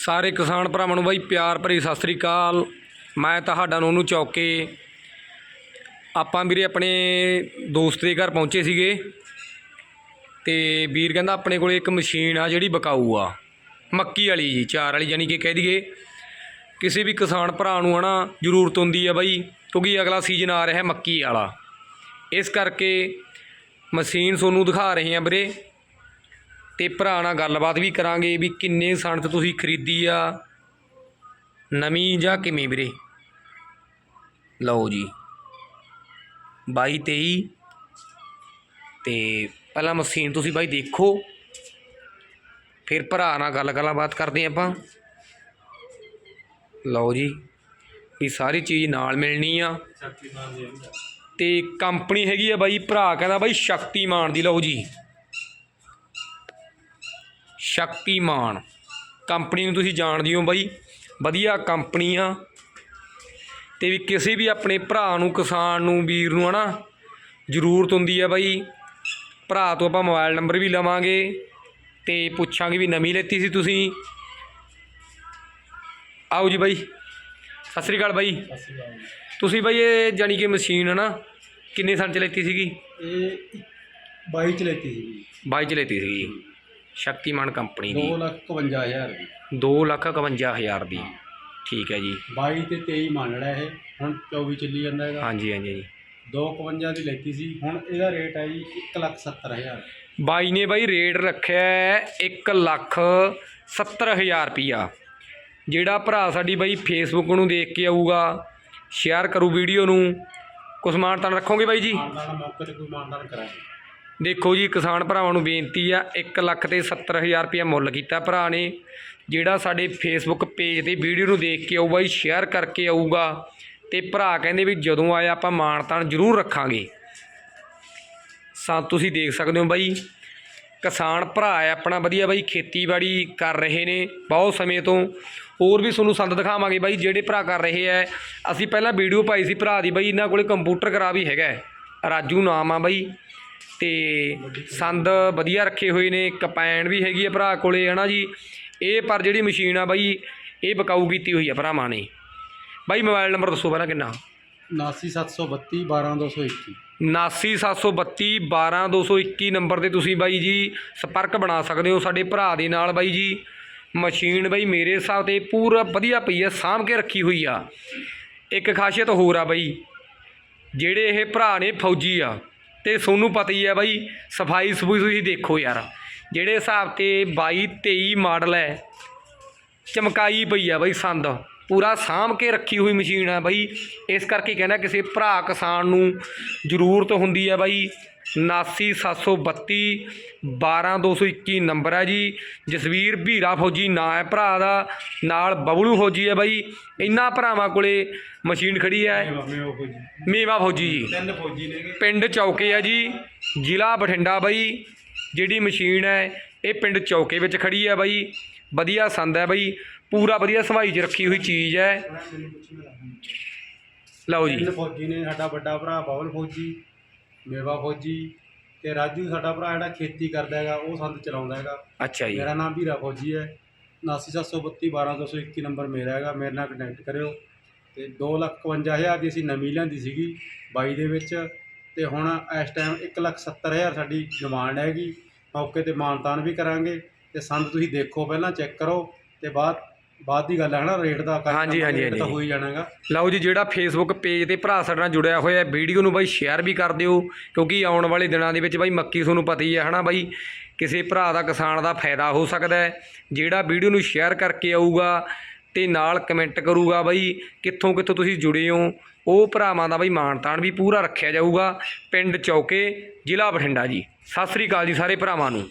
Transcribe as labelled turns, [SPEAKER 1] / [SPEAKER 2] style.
[SPEAKER 1] ਸਾਰੇ ਕਿਸਾਨ ਭਰਾਵਾਂ ਨੂੰ ਬਾਈ ਪਿਆਰ ਭਰੀ ਸਤਿ ਸ੍ਰੀ ਅਕਾਲ। ਮੈਂ ਤੁਹਾਡਾ ਨੋਨੂ ਚੌਕੇ। ਆਪਾਂ ਵੀਰੇ ਆਪਣੇ ਦੋਸਤ ਦੇ ਘਰ ਪਹੁੰਚੇ ਸੀਗੇ। ਤੇ ਵੀਰ ਕਹਿੰਦਾ ਆਪਣੇ ਕੋਲੇ ਇੱਕ ਮਸ਼ੀਨ ਆ ਜਿਹੜੀ ਬਕਾਊ ਆ। ਮੱਕੀ ਵਾਲੀ ਜੀ, ਚਾਰ ਵਾਲੀ ਯਾਨੀ ਕਿ ਕਹਿ ਦਈਏ। ਕਿਸੇ ਵੀ ਕਿਸਾਨ ਭਰਾ ਨੂੰ ਹਨਾ ਜ਼ਰੂਰਤ ਹੁੰਦੀ ਆ ਬਾਈ, ਕਿਉਂਕਿ ਅਗਲਾ ਸੀਜ਼ਨ ਆ ਰਿਹਾ ਮੱਕੀ ਵਾਲਾ। ਇਸ ਕਰਕੇ ਮਸ਼ੀਨ ਤੁਹਾਨੂੰ ਦਿਖਾ ਰਹੇ ਹਾਂ ਵੀਰੇ। ਤੇ ਭਰਾ ਨਾਲ ਗੱਲਬਾਤ ਵੀ ਕਰਾਂਗੇ ਵੀ ਕਿੰਨੇ ਸਣ 'ਚ ਤੁਸੀਂ ਖਰੀਦੀ ਆ ਨਵੀਂ ਜਾਂ ਕਿਵੇਂ ਵੀਰੇ? ਲਓ ਜੀ। 22 23 ਤੇ ਪਹਿਲਾਂ ਮਸ਼ੀਨ ਤੁਸੀਂ ਬਾਈ ਦੇਖੋ। ਫਿਰ ਭਰਾ ਨਾਲ ਗੱਲ ਗੱਲਬਾਤ ਕਰਦੇ ਆਪਾਂ। ਲਓ ਜੀ ਇਹ ਸਾਰੀ ਚੀਜ਼ ਨਾਲ ਮਿਲਣੀ ਆ। ਤੇ ਕੰਪਨੀ ਹੈਗੀ ਆ ਬਾਈ ਭਰਾ ਕਹਿੰਦਾ ਬਾਈ ਸ਼ਕਤੀਮਾਨ ਦੀ ਲਓ ਜੀ। ਸ਼ਕਤੀਮਾਨ। ਕੰਪਨੀ ਨੂੰ ਤੁਸੀਂ ਜਾਣਦੇ ਹੋ ਬਾਈ ਵਧੀਆ ਕੰਪਨੀ ਆ ਤੇ ਵੀ ਕਿਸੇ ਵੀ ਆਪਣੇ ਭਰਾ ਨੂੰ ਕਿਸਾਨ ਨੂੰ ਵੀਰ ਨੂੰ ਹਨਾ ਜ਼ਰੂਰਤ ਹੁੰਦੀ ਆ ਬਾਈ। ਭਰਾ ਤੋਂ ਆਪਾਂ ਮੋਬਾਈਲ ਨੰਬਰ ਵੀ ਲਵਾਂਗੇ ਤੇ ਪੁੱਛਾਂਗੇ ਵੀ ਨਵੀਂ ਲੈਤੀ ਸੀ ਤੁਸੀਂ। ਆਓ ਜੀ ਬਾਈ ਸਤਿ ਸ੍ਰੀ ਅਕਾਲ ਬਾਈ। ਤੁਸੀਂ ਬਾਈ ਇਹ ਜਾਨੀ ਕਿ ਮਸ਼ੀਨ ਹੈ ਨਾ ਕਿੰਨੇ ਸਾਲ ਚ ਲੈਤੀ ਸੀਗੀ?
[SPEAKER 2] ਇਹ 22 ਚ ਲੈਤੀ ਸੀ।
[SPEAKER 1] 22 ਚ ਲੈਤੀ ਸੀਗੀ। ਸ਼ਕਤੀਮਾਨ ਕੰਪਨੀ ਦੀ।
[SPEAKER 2] 2 ਲੱਖ 51000 ਦੀ।
[SPEAKER 1] 2 ਲੱਖ 51000 ਦੀ। ਠੀਕ ਹੈ ਜੀ।
[SPEAKER 2] 22 ਤੇ 23 ਮੰਨ ਲਿਆ ਇਹ। ਹੁਣ 24 ਚੱਲੀ ਜਾਂਦਾ ਹੈਗਾ
[SPEAKER 1] ਹਾਂਜੀ ਹਾਂਜੀ ਜੀ।
[SPEAKER 2] 251 ਦੀ ਲੈਤੀ ਸੀ। ਹੁਣ ਇਹਦਾ ਰੇਟ ਹੈ ਜੀ 1 ਲੱਖ 70000
[SPEAKER 1] ਬਾਈ ਨੇ ਬਾਈ ਰੇਟ ਰੱਖਿਆ ਹੈ 1 ਲੱਖ 70000 ਰੁਪਿਆ ਜਿਹੜਾ ਭਰਾ ਸਾਡੀ ਬਾਈ ਫੇਸਬੁੱਕ ਨੂੰ ਦੇਖ ਕੇ ਆਊਗਾ ਸ਼ੇਅਰ ਕਰੂ ਵੀਡੀਓ ਨੂੰ। ਕੁਛ ਮਾਨਤਾਨ ਰੱਖੋਗੇ ਬਾਈ ਜੀ?
[SPEAKER 2] ਮੌਕੇ ਤੇ ਕੋਈ ਮਾਨਦਾਨ ਕਰਾਂਗੇ।
[SPEAKER 1] ਦੇਖੋ ਜੀ, ਕਿਸਾਨ ਭਰਾਵਾਂ ਨੂੰ ਬੇਨਤੀ ਆ 1 ਲੱਖ ਤੇ 70000 ਰੁਪਇਆ ਮੁੱਲ ਕੀਤਾ ਭਰਾ ਨੇ। ਜਿਹੜਾ ਸਾਡੇ ਫੇਸਬੁੱਕ ਪੇਜ ਤੇ ਵੀਡੀਓ ਨੂੰ ਦੇਖ ਕੇ ਆਊਗਾ ਜੀ ਸ਼ੇਅਰ ਕਰਕੇ ਆਊਗਾ। ਤੇ ਭਰਾ ਕਹਿੰਦੇ ਵੀ ਜਦੋਂ ਆਇਆ ਆਪਾਂ ਮਾਨਤਾਨ ਜ਼ਰੂਰ ਰੱਖਾਂਗੇ। ਸਾ ਤੁਸੀਂ ਦੇਖ ਸਕਦੇ ਹੋ ਬਾਈ, ਕਿਸਾਨ ਭਰਾ ਹੈ ਆਪਣਾ, ਵਧੀਆ ਬਾਈ, ਖੇਤੀਬਾੜੀ ਕਰ ਰਹੇ ਨੇ ਬਹੁਤ ਸਮੇਂ ਤੋਂ। ਹੋਰ ਵੀ ਤੁਹਾਨੂੰ ਸੰਦ ਦਿਖਾਵਾਂਗੇ ਬਾਈ, ਜਿਹੜੇ ਭਰਾ ਕਰ ਰਹੇ ਐ ਅਸੀਂ ਪਹਿਲਾਂ ਵੀਡੀਓ ਪਾਈ ਸੀ ਭਰਾ ਦੀ ਬਾਈ, ਇਹਨਾਂ ਕੋਲੇ ਕੰਪਿਊਟਰ ਕਰਾ ਵੀ ਹੈਗਾ ਰਾਜੂ ਨਾਮ ਆ ਬਾਈ। ਤੇ ਸੰਦ ਵਧੀਆ ਰੱਖੇ ਹੋਏ ਨੇ ਕਪੈਨ ਵੀ ਹੈਗੀ ਆ ਭਰਾ ਕੋਲੇ ਹਨਾ ਜੀ? ਇਹ ਪਰ ਜਿਹੜੀ ਮਸ਼ੀਨ ਆ ਬਾਈ ਇਹ ਬਕਾਊ ਕੀਤੀ ਹੋਈ ਆ ਭਰਾਵਾਂ ਨੇ। ਬਾਈ ਮੋਬਾਈਲ ਨੰਬਰ ਦੱਸੋ ਪਹਿਲਾਂ ਕਿੰਨਾ?
[SPEAKER 2] 79732 12221
[SPEAKER 1] 79732 12221 ਨੰਬਰ ਤੇ ਤੁਸੀਂ ਬਾਈ ਜੀ ਸੰਪਰਕ ਬਣਾ ਸਕਦੇ ਹੋ ਸਾਡੇ ਭਰਾ ਦੇ ਨਾਲ ਬਾਈ ਜੀ। ਮਸ਼ੀਨ ਬਾਈ ਮੇਰੇ ਹਿਸਾਬ ਤੇ ਪੂਰਾ ਵਧੀਆ ਪਈ ਆ ਸਾਂਭ ਕੇ ਰੱਖੀ ਹੋਈ ਆ। ਇੱਕ ਖਾਸੀਅਤ ਹੋਰ ਆ ਬਾਈ ਜਿਹੜੇ ਇਹ ਭਰਾ ਨੇ ਫੌਜੀ ਆ। ਤੇ ਤੁਹਾਨੂੰ ਪਤਾ ਹੀ ਹੈ ਬਾਈ, ਸਫ਼ਾਈ ਸਫੂਈ ਤੁਸੀਂ ਦੇਖੋ ਯਾਰ, ਜਿਹੜੇ ਹਿਸਾਬ ਤੇ 22 23 ਮਾਡਲ ਹੈ, ਚਮਕਾਈ ਪਈ ਆ ਬਾਈ ਸੰਦ। ਪੂਰਾ ਸਾਂਭ ਕੇ ਰੱਖੀ ਹੋਈ ਮਸ਼ੀਨ ਆ ਬਾਈ। ਇਸ ਕਰਕੇ ਕਹਿੰਦਾ ਕਿਸੇ ਭਰਾ ਕਿਸਾਨ ਨੂੰ ਜ਼ਰੂਰਤ ਹੁੰਦੀ ਆ ਬਾਈ। 79732 12221 ਨੰਬਰ ਹੈ ਜੀ। ਜਸਵੀਰ ਭੀਰਾ ਫੌਜੀ ਨਾਂ ਹੈ ਭਰਾ ਦਾ ਨਾਲ ਬਬਲੂ ਫੌਜੀ ਹੈ ਬਾਈ। ਇਹਨਾਂ ਭਰਾਵਾਂ ਕੋਲੇ ਮਸ਼ੀਨ ਖੜੀ ਹੈ। ਮੇਵਾ ਫੌਜੀ। ਜੀ।
[SPEAKER 2] ਤਿੰਨ ਫੌਜੀ ਨੇਗੇ
[SPEAKER 1] ਪਿੰਡ ਚੌਕੇ ਆ ਜੀ। ਜ਼ਿਲ੍ਹਾ ਬਠਿੰਡਾ ਬਾਈ। ਜਿਹੜੀ ਮਸ਼ੀਨ ਹੈ ਇਹ ਪਿੰਡ ਚੌਕੇ ਵਿੱਚ ਖੜੀ ਹੈ ਬਾਈ। ਵਧੀਆ ਸੰਦ ਹੈ ਬਾਈ ਪੂਰਾ ਵਧੀਆ ਸੰਭਾਈ 'ਚ ਰੱਖੀ ਹੋਈ ਚੀਜ਼ ਹੈ। ਲਓ ਜੀ।
[SPEAKER 2] ਤਿੰਨ ਫੌਜੀ ਨੇ ਸਾਡਾ ਵੱਡਾ ਭਰਾ ਬਾਬਲ ਫੌਜੀ ਮੇਵਾ ਫੌਜੀ ਤੇ ਰਾਜੂ ਸਾਡਾ ਭਰਾ ਜਿਹੜਾ ਖੇਤੀ ਕਰਦਾ ਹੈਗਾ ਉਹ ਸੰਦ ਚਲਾਉਂਦਾ ਹੈਗਾ।
[SPEAKER 1] ਅੱਛਾ ਜੀ।
[SPEAKER 2] ਮੇਰਾ ਨਾਮ ਵੀਰਾ ਫੌਜੀ ਹੈ। 99732 12221 ਨੰਬਰ ਮੇਰਾ ਹੈਗਾ ਮੇਰੇ ਨਾਲ ਕੰਟੈਕਟ ਕਰਿਓ। ਤੇ 251000 ਦੀ ਅਸੀਂ ਨਵੀਂ ਲਿਆਂਦੀ ਸੀਗੀ 22 ਦੇ ਵਿੱਚ। ਤੇ ਹੁਣ ਇਸ ਟਾਈਮ 170000 ਸਾਡੀ ਡਿਮਾਂਡ ਹੈਗੀ। ਮੌਕੇ ਤੇ ਮਾਨਤਾਨ ਵੀ ਕਰਾਂਗੇ। ਤੇ ਸੰਦ ਤੁਸੀਂ ਦੇਖੋ ਪਹਿਲਾਂ ਚੈੱਕ ਕਰੋ ਤੇ ਬਾਅਦ ਬਾਅਦ ਦੀ ਗੱਲ ਹੈ ਨਾ ਰੇਟ ਦਾ ਕਰ-
[SPEAKER 1] ਹਾਂਜੀ, ਹਾਂਜੀ,
[SPEAKER 2] ਰੇਟ ਤਾਂ
[SPEAKER 1] ਹਾਂਜੀ।
[SPEAKER 2] ਹੋ ਹੀ ਜਾਣਾਗਾ।
[SPEAKER 1] ਲਓ ਜੀ ਜਿਹੜਾ ਫੇਸਬੁੱਕ ਪੇਜ ਤੇ ਭਰਾ ਸਾਡੇ ਨਾਲ ਜੁੜਿਆ ਹੋਇਆ ਹੈ ਵੀਡੀਓ ਨੂੰ ਬਾਈ ਸ਼ੇਅਰ ਵੀ ਕਰ ਦਿਓ ਕਿਉਂਕਿ ਆਉਣ ਵਾਲੇ ਦਿਨਾਂ ਦੇ ਵਿੱਚ ਬਾਈ ਮੱਕੀ ਤੁਹਾਨੂੰ ਪਤਾ ਹੀ ਹੈ ਹਨਾ ਬਾਈ ਕਿਸੇ ਭਰਾ ਦਾ ਕਿਸਾਨ ਦਾ ਫਾਇਦਾ ਹੋ ਸਕਦਾ ਹੈ। ਜਿਹੜਾ ਵੀਡੀਓ ਨੂੰ ਸ਼ੇਅਰ ਕਰਕੇ ਆਊਗਾ ਤੇ ਨਾਲ ਕਮੈਂਟ ਕਰੂਗਾ ਬਾਈ ਕਿੱਥੋਂ ਕਿੱਥੋਂ ਤੁਸੀਂ ਜੁੜੇ ਹੋ ਉਹ ਭਰਾਵਾਂ ਦਾ ਬਾਈ ਮਾਣਤਾਣ ਵੀ ਪੂਰਾ ਰੱਖਿਆ ਜਾਊਗਾ। ਪਿੰਡ ਚੌਕੇ ਜ਼ਿਲ੍ਹਾ ਬਠਿੰਡਾ ਜੀ। ਸਤਿ ਸ੍ਰੀ ਅਕਾਲ ਜੀ ਸਾਰੇ ਭਰਾਵਾਂ ਨੂੰ।